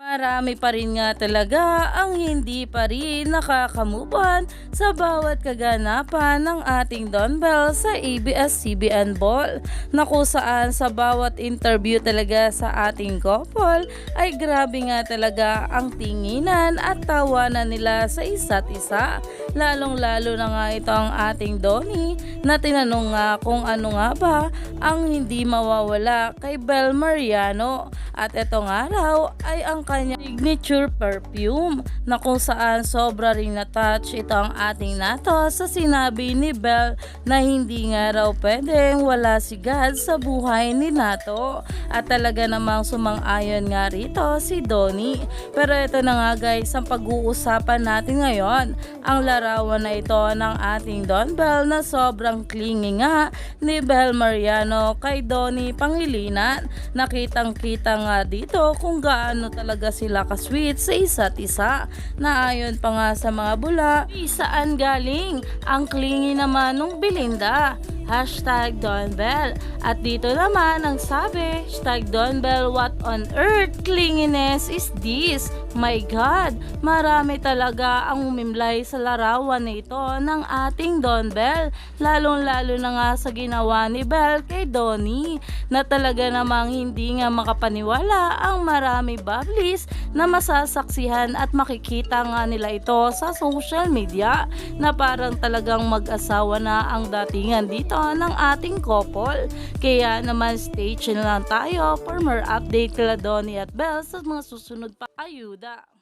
Marami pa rin nga talaga ang hindi pa rin nakakamove on sa bawat kaganapan ng ating Don Bell sa ABS-CBN Ball na saan sa bawat interview talaga sa ating couple ay grabe nga talaga ang tinginan at tawanan nila sa isa't isa. Lalong lalo na nga ito ang ating Donnie na tinanong nga kung ano nga ba ang hindi mawawala kay Bel Mariano at ito nga raw ay ang kanyang signature perfume na kung saan sobra ring na-touch ito ang ating nato sa sinabi ni Bel na hindi nga raw pwedeng wala si God sa buhay ni Nato at talaga namang sumang-ayon nga rito si Donnie. Pero ito na nga guys ang pag-uusapan natin ngayon ang larawan na ito ng ating Don Bell na sobrang clingy nga ni Bel Mariano kay Donnie Pangilinan. Nakitang kita nga dito kung gaano talaga sila ka-sweet sa isa't isa. Na ayon pa nga sa mga bula saan galing ang clingy naman nung Belinda Hashtag Don. At dito naman ang sabi, Hashtag Don what on earth clinginess is this? My God, marami talaga ang umimlay sa larawan na ito ng ating Don Bell. Lalong lalo na nga sa ginawa ni Bell kay Donnie na talaga namang hindi nga makapaniwala ang marami bablis na masasaksihan at makikita nga nila ito sa social media na parang talagang mag-asawa na ang datingan dito ng ating couple. Kaya naman stay tuned lang tayo for more update kila Donnie at Belle sa mga susunod pa ayuda.